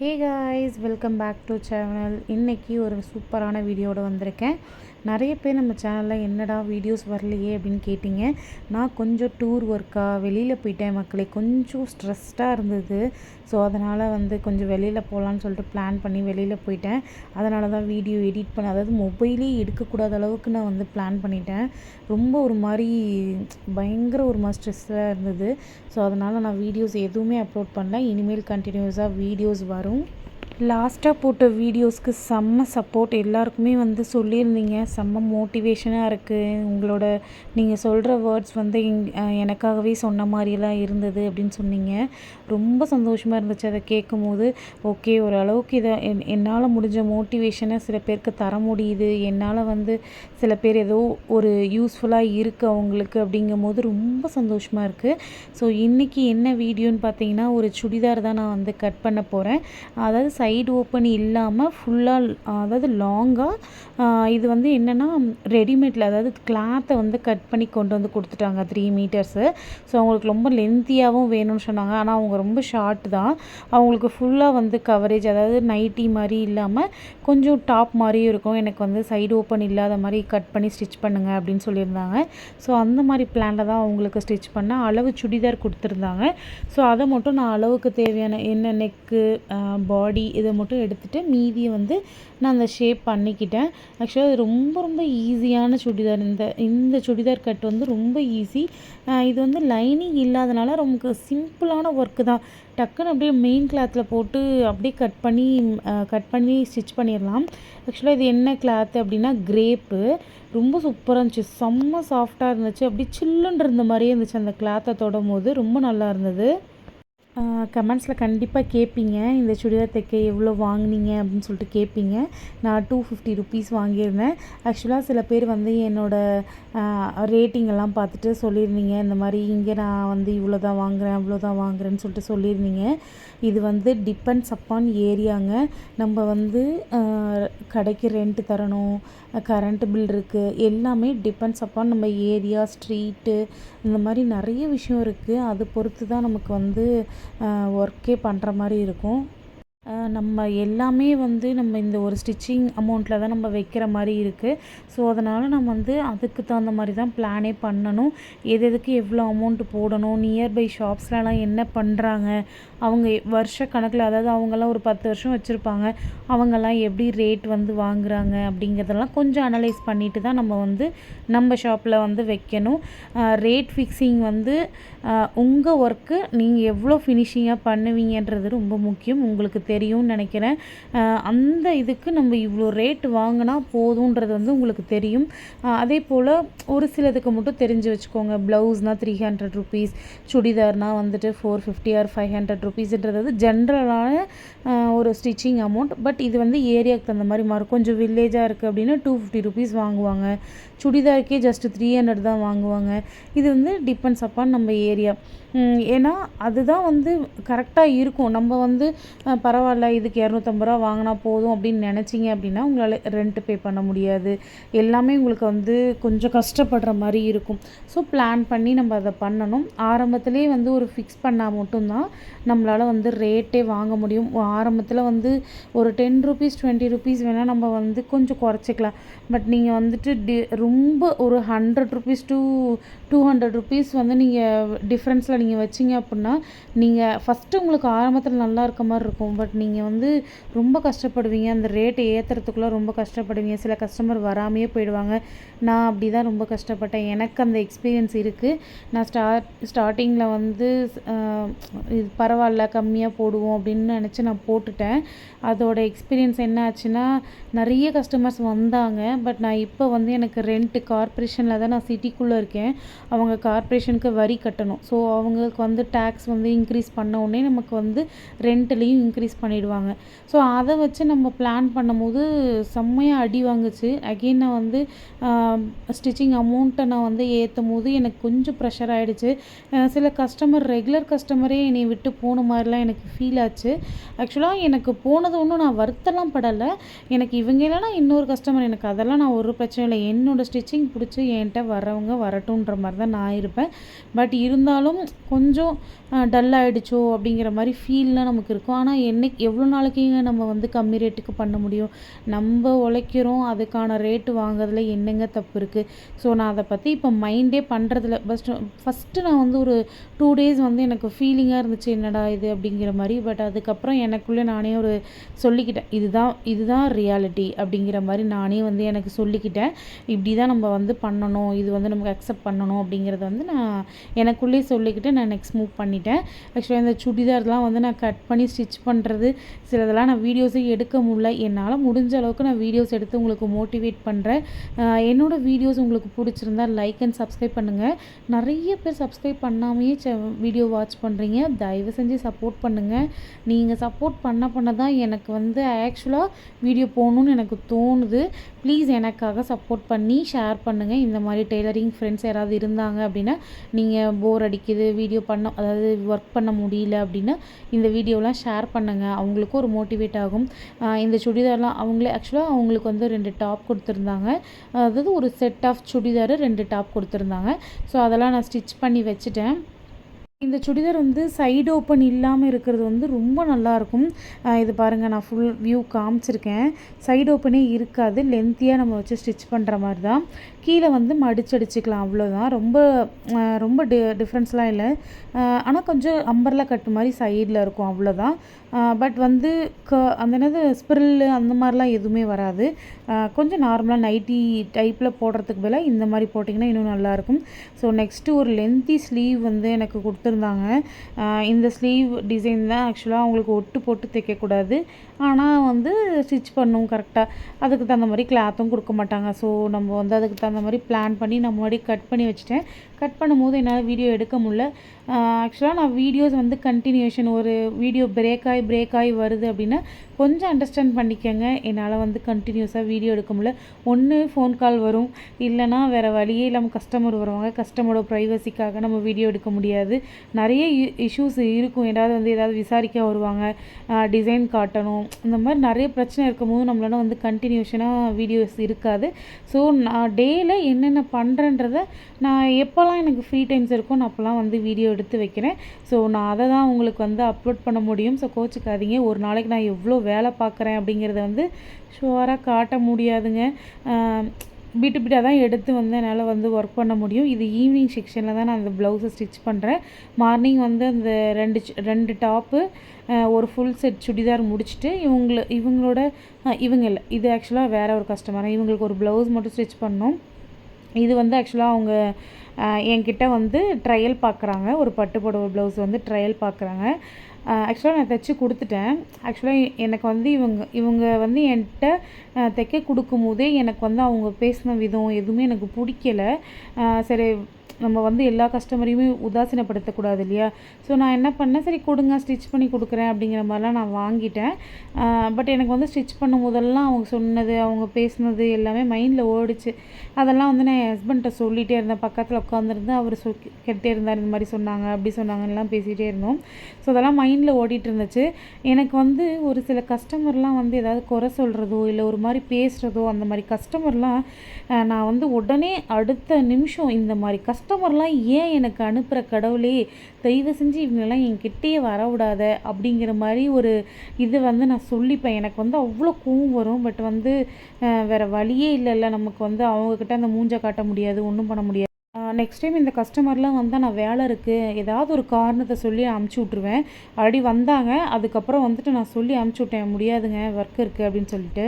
Hey guys welcome back to channel இன்றைக்கி ஒரு சூப்பரான வீடியோட வந்திருக்கேன். நிறைய பேர் நம்ம சேனலில் என்னடா வீடியோஸ் வரலையே அப்படின்னு கேட்டிங்க. நான் கொஞ்சம் டூர் ஒர்க்காக வெளியில் போயிட்டேன் மக்களே. கொஞ்சம் ஸ்ட்ரெஸ்டாக இருந்தது. ஸோ அதனால் வந்து கொஞ்சம் வெளியில் போகலான்னு சொல்லிட்டு பிளான் பண்ணி வெளியில் போயிட்டேன். அதனால தான் வீடியோ எடிட் பண்ண அதாவது மொபைலே எடுக்கக்கூடாத அளவுக்கு நான் வந்து பிளான் பண்ணிட்டேன். ரொம்ப ஒரு மாதிரி பயங்கர ஒரு மாதிரி ஸ்ட்ரெஸ்ஸாக இருந்தது. ஸோ அதனால் நான் வீடியோஸ் எதுவுமே அப்லோட் பண்ணல. இனிமேல் கண்டினியூஸாக வீடியோஸ் வரும். லாஸ்ட்டாக போட்ட வீடியோஸ்க்கு செம்ம சப்போர்ட் எல்லாருக்குமே வந்து சொல்லியிருந்தீங்க. செம்ம மோட்டிவேஷனாக இருக்குது உங்களோட நீங்கள் சொல்கிற வேர்ட்ஸ் வந்து எனக்காகவே சொன்ன மாதிரியெல்லாம் இருந்தது அப்படின்னு சொன்னீங்க. ரொம்ப சந்தோஷமாக இருந்துச்சு அதை கேட்கும் போது ஓகே ஓரளவுக்கு இதை என் என்னால் முடிஞ்ச மோட்டிவேஷனை சில பேருக்கு தர முடியுது. என்னால் வந்து சில பேர் ஏதோ ஒரு யூஸ்ஃபுல்லாக இருக்குது அவங்களுக்கு அப்படிங்கும் போது ரொம்ப சந்தோஷமாக இருக்குது ஸோ இன்றைக்கி என்ன வீடியோன்னு பார்த்தீங்கன்னா ஒரு சுடிதார் தான் நான் வந்து கட் பண்ண போகிறேன் அதாவது சைடு ஓப்பன் இல்லாமல் ஃபுல்லாக அதாவது லாங்காக இது வந்து என்னென்னா ரெடிமேடில் அதாவது கிளாத்தை வந்து கட் பண்ணி கொண்டு வந்து கொடுத்துட்டாங்க த்ரீ மீட்டர்ஸு ஸோ அவங்களுக்கு ரொம்ப லென்த்தியாகவும் வேணும்னு சொன்னாங்க. ஆனால் அவங்க ரொம்ப ஷார்ட் தான். அவங்களுக்கு ஃபுல்லாக வந்து கவரேஜ் அதாவது நைட்டி மாதிரி இல்லாமல் கொஞ்சம் டாப் மாதிரியும் இருக்கும். எனக்கு வந்து சைடு ஓப்பன் இல்லாத மாதிரி கட் பண்ணி ஸ்டிச் பண்ணுங்கள் அப்படின்னு சொல்லியிருந்தாங்க. ஸோ அந்த மாதிரி பிளானில் தான் அவங்களுக்கு ஸ்டிச் பண்ண அளவு சுடிதார் கொடுத்துருந்தாங்க. ஸோ அதை மட்டும் நான் அளவுக்கு தேவையான என்ன நெக்கு பாடி இதை மட்டும் எடுத்துகிட்டு மீதியை வந்து நான் அந்த ஷேப் பண்ணிக்கிட்டேன். ஆக்சுவலாக அது ரொம்ப ரொம்ப ஈஸியான சுடிதார். இந்த இந்த சுடிதார் கட் வந்து ரொம்ப ஈஸி இது வந்து லைனிங் இல்லாதனால ரொம்ப சிம்பிளான ஒர்க்கு தான். டக்குன்னு அப்படியே மெயின் கிளாத்தில் போட்டு அப்படியே கட் பண்ணி கட் பண்ணி ஸ்டிச் பண்ணிடலாம். ஆக்சுவலாக இது என்ன கிளாத்து அப்படின்னா கிரேப்பு ரொம்ப சூப்பராக இருந்துச்சு. செம்ம சாஃப்டாக இருந்துச்சு. அப்படியே சில்லுன்னு இருந்த மாதிரியே இருந்துச்சு அந்த கிளாத்தை தொடும் போது ரொம்ப நல்லா இருந்தது. கமெண்ட்ஸில் கண்டிப்பாக கேட்பீங்க இந்த சுடிதார் தைக்க எவ்வளோ வாங்கினீங்க அப்படின்னு சொல்லிட்டு கேட்பீங்க நான் டூ ஃபிஃப்டி ருபீஸ் வாங்கியிருந்தேன். ஆக்சுவலாக சில பேர் வந்து என்னோடய ரேட்டிங் எல்லாம் பார்த்துட்டு சொல்லியிருந்தீங்க. இந்த மாதிரி இங்கே நான் வந்து இவ்வளோ தான் வாங்குகிறேன் இவ்வளோ தான் வாங்குகிறேன்னு சொல்லிட்டு சொல்லியிருந்தீங்க. இது வந்து டிபெண்ட்ஸ் அப்பான் ஏரியாங்க நம்ம வந்து கடைக்கு ரெண்ட் தரணும் கரண்ட் பில் இருக்குது எல்லாமே டிபெண்ட்ஸ் அப்பான் நம்ம ஏரியா ஸ்ட்ரீட்டு இந்த மாதிரி நிறைய விஷயம் இருக்குது அது பொறுத்து தான் நமக்கு வந்து ஒர்க்கே பண்ணுற மாதிரி இருக்கும். நம்ம எல்லாமே வந்து நம்ம இந்த ஒரு ஸ்டிச்சிங் அமௌண்ட்டில் தான் நம்ம வைக்கிற மாதிரி இருக்குது ஸோ அதனால் நம்ம வந்து அதுக்கு தகுந்த மாதிரி தான் பிளானே பண்ணணும். எது எதுக்கு எவ்வளோ அமௌண்ட்டு போடணும்? நியர்பை ஷாப்ஸ்லலாம் என்ன பண்ணுறாங்க அவங்க வருஷ கணக்கில் அதாவது அவங்கெல்லாம் ஒரு பத்து வருஷம் வச்சுருப்பாங்க. அவங்கெல்லாம் எப்படி ரேட் வந்து வாங்குகிறாங்க அப்படிங்கிறதெல்லாம் கொஞ்சம் அனலைஸ் பண்ணிவிட்டு தான் நம்ம வந்து நம்ம ஷாப்பில் வந்து வைக்கணும். ரேட் ஃபிக்ஸிங் வந்து உங்கள் ஒர்க்கு நீங்கள் எவ்வளோ ஃபினிஷிங்காக பண்ணுவீங்கன்றது ரொம்ப முக்கியம். உங்களுக்கு தெரியும்னு நினைக்கிறேன். அந்த இதுக்கு நம்ம இவ்வளோ ரேட் வாங்கினா போதுன்றது வந்து உங்களுக்கு தெரியும். அதே போல் ஒரு சிலதுக்கு மட்டும் தெரிஞ்சு வச்சுக்கோங்க. ப்ளவுஸ்னால் த்ரீ ஹண்ட்ரட் ருபீஸ் சுடிதார்னால் வந்துட்டு four fifty or five hundred ருபீஸ்ன்றது வந்து ஜென்ரலான ஒரு ஸ்டிச்சிங் அமௌண்ட் பட் இது வந்து ஏரியாவுக்கு தகுந்த மாதிரி மாறும். கொஞ்சம் வில்லேஜாக இருக்குது அப்படின்னா டூ ஃபிஃப்டி ருபீஸ் வாங்குவாங்க. சுடிதாருக்கே ஜஸ்ட்டு த்ரீ ஹண்ட்ரட் தான் வாங்குவாங்க. இது வந்து டிபெண்ட்ஸ் அப்பான் நம்ம ஏரியா ஏன்னா அதுதான் வந்து கரெக்டாக இருக்கும். நம்ம வந்து பரவாயில்ல இதுக்கு இரநூத்தம்பது ரூபா வாங்கினா போதும் அப்படின்னு நினச்சிங்க அப்படின்னா உங்களால் ரெண்ட்டு பே பண்ண முடியாது. எல்லாமே உங்களுக்கு வந்து கொஞ்சம் கஷ்டப்படுற மாதிரி இருக்கும். ஸோ பிளான் பண்ணி நம்ம அதை பண்ணணும். ஆரம்பத்துலேயே வந்து ஒரு ஃபிக்ஸ் பண்ணால் மட்டும்தான் நம்மளால் வந்து ரேட்டே வாங்க முடியும். ஆரம்பத்தில் வந்து ஒரு டென் ருபீஸ் டுவெண்ட்டி ருபீஸ் வேணால் நம்ம வந்து கொஞ்சம் குறைச்சிக்கலாம். பட் நீங்கள் வந்துட்டு டி ரொம்ப ஒரு hundred rupees two two hundred rupees வந்து நீங்கள் டிஃப்ரென்ஸில் நீங்கள் வச்சிங்க அப்படின்னா நீங்கள் ஃபஸ்ட்டு உங்களுக்கு ஆரம்பத்தில் நல்லா இருக்க மாதிரி இருக்கும். பட் நீங்கள் வந்து ரொம்ப கஷ்டப்படுவீங்க. அந்த ரேட்டை ஏற்றுறதுக்குள்ளே ரொம்ப கஷ்டப்படுவீங்க. சில கஸ்டமர் வராமையே போயிடுவாங்க. நான் அப்படி தான் ரொம்ப கஷ்டப்பட்டேன். எனக்கு அந்த எக்ஸ்பீரியன்ஸ் இருக்குது நான் ஸ்டார்ட் ஸ்டார்டிங்கில் வந்து இது பரவாயில்ல கம்மியாக போடுவோம் அப்படின்னு நினச்சி நான் போட்டுட்டேன். அதோட எக்ஸ்பீரியன்ஸ் என்ன ஆச்சுன்னா நிறைய கஸ்டமர்ஸ் வந்தாங்க. பட் நான் இப்போ வந்து எனக்கு ரெண்ட்டு கார்ப்பரேஷனில் தான் நான் சிட்டிக்குள்ளே இருக்கேன். அவங்க கார்ப்பரேஷனுக்கு வரி கட்டணும். ஸோ அவங்களுக்கு வந்து டேக்ஸ் வந்து இன்க்ரீஸ் பண்ண உடனே நமக்கு வந்து ரெண்ட்லேயும் இன்க்ரீஸ் பண்ணிவிடுவாங்க ஸோ அதை வச்சு நம்ம பிளான் பண்ணும்போது செம்மையாக அடி வாங்குச்சு. அகெயின் நான் வந்து ஸ்டிச்சிங் அமௌண்ட்டை நான் வந்து ஏற்றும் போது எனக்கு கொஞ்சம் ப்ரெஷர் ஆகிடுச்சு சில கஸ்டமர் ரெகுலர் கஸ்டமரே என்னை விட்டு போன மாதிரிலாம் எனக்கு ஃபீல் ஆச்சு. ஆக்சுவலாக எனக்கு போனது ஒன்றும் நான் வருத்தலாம் படலை. எனக்கு இவங்க இல்லைனா இன்னொரு கஸ்டமர் எனக்கு அதெல்லாம் நான் ஒரு பிரச்சனை இல்லை. என்னோடய ஸ்டிச்சிங் பிடிச்சி என்கிட்ட வரவங்க வரட்டுன்ற மாதிரி தான் நான் இருப்பேன். பட் இருந்தாலும் கொஞ்சம் டல் ஆகிடுச்சோ அப்படிங்கிற மாதிரி ஃபீல்லாம் நமக்கு இருக்கும். ஆனால் என்னைக்கு எவ்வளோ நாளைக்குங்க நம்ம வந்து கம்மி ரேட்டுக்கு பண்ண முடியும்? நம்ம உழைக்கிறோம் அதுக்கான ரேட்டு வாங்குறதுல என்னங்க தப்பு இருக்குது ஸோ நான் அதை பற்றி இப்போ மைண்டே பண்ணுறதில்ல ஃபஸ்ட்டு ஃபஸ்ட்டு நான் வந்து ஒரு டூ டேஸ் வந்து எனக்கு ஃபீலிங்காக இருந்துச்சு. என்னடா இது அப்படிங்கிற மாதிரி. பட் அதுக்கப்புறம் எனக்குள்ளே நானே ஒரு சொல்லிக்கிட்டேன். இதுதான் இதுதான் ரியாலிட்டி அப்படிங்கிற மாதிரி நானே வந்து எனக்கு சொல்லிக்கிட்டேன். இப்படி தான் நம்ம வந்து பண்ணணும். இது வந்து நமக்கு அக்செப்ட் பண்ணணும் அப்படிங்கிறத வந்து நான் எனக்குள்ளேயே சொல்லிக்கிட்டு நான் நெக்ஸ்ட் மூவ் பண்ணிட்டேன். ஆக்சுவலாக இந்த சுடிதார்லாம் வந்து நான் கட் பண்ணி ஸ்டிச் பண்ணுறது சிலதெல்லாம் நான் வீடியோஸே எடுக்க முடியல. என்னால் முடிஞ்ச அளவுக்கு நான் வீடியோஸ் எடுத்து உங்களுக்கு மோட்டிவேட் பண்ணுறேன் என்னோடய வீடியோஸ் உங்களுக்கு பிடிச்சிருந்தா லைக் அண்ட் சப்ஸ்கிரைப் பண்ணுங்கள் நிறைய பேர் சப்ஸ்கிரைப் பண்ணாமையே வீடியோ வாட்ச் பண்ணுறீங்க தயவு செஞ்சு சப்போர்ட் பண்ணுங்கள் நீங்கள் சப்போர்ட் பண்ண பண்ண தான் எனக்கு வந்து ஆக்சுவலாக வீடியோ போகணுன்னு எனக்கு தோணுது. ப்ளீஸ் எனக்காக சப்போர்ட் பண்ணி ஷேர் பண்ணுங்கள் இந்த மாதிரி டெய்லரிங் ஃப்ரெண்ட்ஸ் யாராவது இருந்தாங்க அப்படின்னா நீங்கள் போர் அடிக்குது வீடியோ பண்ண அதாவது ஒர்க் பண்ண முடியல அப்படின்னா இந்த வீடியோலாம் ஷேர் பண்ணுங்கள் அவங்களுக்கும் ஒரு மோட்டிவேட் ஆகும். இந்த சுடிதார்லாம் அவங்களே ஆக்சுவலாக அவங்களுக்கு வந்து ரெண்டு டாப் கொடுத்துருந்தாங்க. அதாவது ஒரு செட் ஆஃப் சுடிதார் ரெண்டு டாப் கொடுத்துருந்தாங்க. ஸோ அதெல்லாம் நான் ஸ்டிச் பண்ணி வச்சுட்டேன். இந்த சுடிதார் வந்து சைடு ஓப்பன் இல்லாமல் இருக்கிறது வந்து ரொம்ப நல்லாயிருக்கும். இது பாருங்கள் நான் ஃபுல் வியூ காமிச்சிருக்கேன். சைடு ஓப்பனே இருக்காது. லென்த்தியாக நம்ம வச்சு ஸ்டிச் பண்ணுற மாதிரி தான் கீழே வந்து மடிச்சடிச்சிக்கலாம் அவ்வளோதான் ரொம்ப ரொம்ப டி டிஃப்ரென்ஸ்லாம் இல்லை. ஆனால் கொஞ்சம் அம்பர்லா கட்டு மாதிரி சைடில் இருக்கும் அவ்வளோதான் பட் வந்து க அந்த என்னது ஸ்பிரில் அந்த மாதிரிலாம் எதுவுமே வராது. கொஞ்சம் நார்மலாக நைட்டி டைப்பில் போடுறதுக்கு பதிலாக இந்த மாதிரி போட்டிங்கன்னா இன்னும் நல்லாயிருக்கும் ஸோ நெக்ஸ்ட்டு ஒரு லென்த்தி ஸ்லீவ் வந்து எனக்கு கொடுத்துருந்தாங்க. இந்த ஸ்லீவ் டிசைன் தான் ஆக்சுவலாக அவங்களுக்கு ஒட்டு போட்டு தைக்கக்கூடாது. ஆனால் வந்து ஸ்டிச் பண்ணும் கரெக்டாக அதுக்கு தகுந்த மாதிரி கிளாத்தும் கொடுக்க மாட்டாங்க. ஸோ நம்ம வந்து அதுக்கு தகுந்த மாதிரி பிளான் பண்ணி நம்ம முன்னாடி கட் பண்ணி வச்சுட்டேன். கட் பண்ணும்போது என்னால் வீடியோ எடுக்க முடில ஆக்சுவலாக நான் வீடியோஸ் வந்து கண்டினியூஷன் ஒரு வீடியோ பிரேக் ஆகி பிரேக் ஆகி வருது அப்படின்னா கொஞ்சம் அண்டர்ஸ்டாண்ட் பண்ணிக்கோங்க. என்னால் வந்து கண்டினியூஸாக வீடியோ எடுக்க முடியல. ஒன்று ஃபோன் கால் வரும். இல்லைனா வேறு வழியே இல்லாமல் கஸ்டமர் வருவாங்க. கஸ்டமரோட ப்ரைவசிக்காக நம்ம வீடியோ எடுக்க முடியாது. நிறைய இஷ்யூஸ் இருக்கும். ஏதாவது வந்து ஏதாவது விசாரிக்க வருவாங்க. டிசைன் காட்டணும். இந்த மாதிரி நிறைய பிரச்சனை இருக்கும்போது நம்மளால வந்து கண்டினியூஷனாக வீடியோஸ் இருக்காது. ஸோ நான் டேயில் என்னென்ன பண்ணுறன்றதை நான் எப்போல்லாம் எனக்கு ஃப்ரீ டைம்ஸ் இருக்கோ நான் அப்போல்லாம் வந்து வீடியோ எடுத்து வைக்கிறேன். ஸோ நான் அதை தான் உங்களுக்கு வந்து அப்லோட் பண்ண முடியும். ஸோ கோச்சிக்காதீங்க. ஒரு நாளைக்கு நான் எவ்வளோ வேலை பார்க்குறேன் அப்படிங்கிறத வந்து ஷுவராக காட்ட முடியாதுங்க. பிட்டு பிட்டாக தான் எடுத்து வந்து என்னால் வந்து ஒர்க் பண்ண முடியும். இது ஈவினிங் செக்ஷனில் தான் நான் அந்த ப்ளவுஸை ஸ்டிச் பண்ணுறேன் மார்னிங் வந்து அந்த ரெண்டு ரெண்டு டாப்பு ஒரு ஃபுல் செட் சுடிதார் முடிச்சுட்டு இவங்கள இவங்களோட இவங்க இல்லை இது ஆக்சுவலாக வேறு ஒரு கஸ்டமர் இவங்களுக்கு ஒரு ப்ளவுஸ் மட்டும் ஸ்டிச் பண்ணோம் இது வந்து ஆக்சுவலாக அவங்க என்கிட்ட வந்து ட்ரையல் பார்க்குறாங்க ஒரு பட்டு புடவை ப்ளவுஸ் வந்து ட்ரையல் பார்க்குறாங்க ஆக்சுவலாக நான் தைச்சி கொடுத்துட்டேன். ஆக்சுவலாக எனக்கு வந்து இவங்க இவங்க வந்து என்கிட்ட தைக்க கொடுக்கும் போதே எனக்கு வந்து அவங்க பேசின விதம் எதுவுமே எனக்கு பிடிக்கல. சரி நம்ம வந்து எல்லா கஸ்டமரையுமே உதாசீனப்படுத்தக்கூடாது இல்லையா ஸோ நான் என்ன பண்ணேன்? சரி கொடுங்க ஸ்டிச் பண்ணி கொடுக்குறேன் அப்படிங்கிற மாதிரிலாம் நான் வாங்கிட்டேன். பட் எனக்கு வந்து ஸ்டிச் பண்ணும் போதெல்லாம் அவங்க சொன்னது அவங்க பேசினது எல்லாமே மைண்டில் ஓடிச்சு. அதெல்லாம் வந்து நான் என் ஹஸ்பண்ட்டை சொல்லிகிட்டே இருந்தேன். பக்கத்தில் உட்காந்துருந்து அவர் சொல் கேட்டே இருந்தார் இந்த மாதிரி சொன்னாங்க அப்படி சொன்னாங்கலாம் பேசிகிட்டே இருந்தோம். ஸோ அதெல்லாம் மைண்டில் ஓடிட்டு இருந்துச்சு. எனக்கு வந்து ஒரு சில கஸ்டமர்லாம் வந்து ஏதாவது குறை சொல்கிறதோ இல்லை ஒரு மாதிரி பேசுகிறதோ அந்த மாதிரி கஸ்டமர்லாம் நான் வந்து உடனே அடுத்த நிமிஷம் இந்த மாதிரி கஸ்ட கஸ்டமர்லாம் ஏன் எனக்கு அனுப்புகிற கடவுளே? தயவு செஞ்சு இவங்கெல்லாம் என்கிட்டயே வரவிடாத அப்படிங்கிற மாதிரி ஒரு இது வந்து நான் சொல்லிப்பேன். எனக்கு வந்து அவ்வளோ கோவம் வரும். பட் வந்து வேறு வழியே இல்லைல்ல. நமக்கு வந்து அவங்கக்கிட்ட அந்த மூஞ்சை காட்ட முடியாது ஒன்றும் பண்ண முடியாது. நெக்ஸ்ட் டைம் இந்த கஸ்டமர்லாம் வந்தால் நான் வேலை இருக்குது ஏதாவது ஒரு காரணத்தை சொல்லி அமுச்சு விட்ருவேன் ஆல்ரெடி வந்தாங்க. அதுக்கப்புறம் வந்துட்டு நான் சொல்லி அமுச்சு விட்டேன். முடியாதுங்க. ஒர்க் இருக்குது அப்படின்னு சொல்லிட்டு.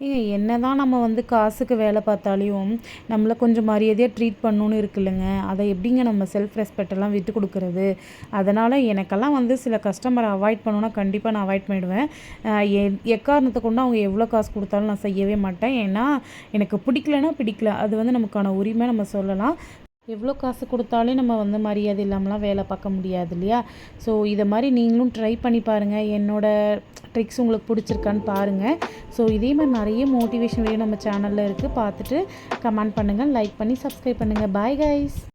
ஏங்க என்ன தான் நம்ம வந்து காசுக்கு வேலை பார்த்தாலையும் நம்மளை கொஞ்சம் மரியாதையாக ட்ரீட் பண்ணணுன்னு இருக்குல்லங்க. அதை எப்படிங்க நம்ம செல்ஃப் ரெஸ்பெக்டெல்லாம் விட்டு கொடுக்குறது? அதனால் எனக்கெல்லாம் வந்து சில கஸ்டமரை அவாய்ட் பண்ணணுன்னா கண்டிப்பாக நான் அவாய்ட் பண்ணிவிடுவேன் எக்காரணத்தை கொண்டு அவங்க எவ்வளோ காசு கொடுத்தாலும் நான் செய்யவே மாட்டேன். ஏன்னா எனக்கு பிடிக்கலன்னா பிடிக்கல. அது வந்து நமக்கான உரிமை நம்ம சொல்லலாம். எவ்வளோ காசு கொடுத்தாலே நம்ம வந்து மரியாதை இல்லாமலாம் வேலை பார்க்க முடியாது இல்லையா? ஸோ இதை மாதிரி நீங்களும் ட்ரை பண்ணி பாருங்கள் என்னோடய ட்ரிக்ஸ் உங்களுக்கு பிடிச்சிருக்கான்னு பாருங்கள் ஸோ இதே மாதிரி நிறைய மோட்டிவேஷன் வீடியோ நம்ம சேனலில் இருக்குது பார்த்துட்டு கமெண்ட் பண்ணுங்கள் லைக் பண்ணி சப்ஸ்கிரைப் பண்ணுங்கள் பாய் கைஸ்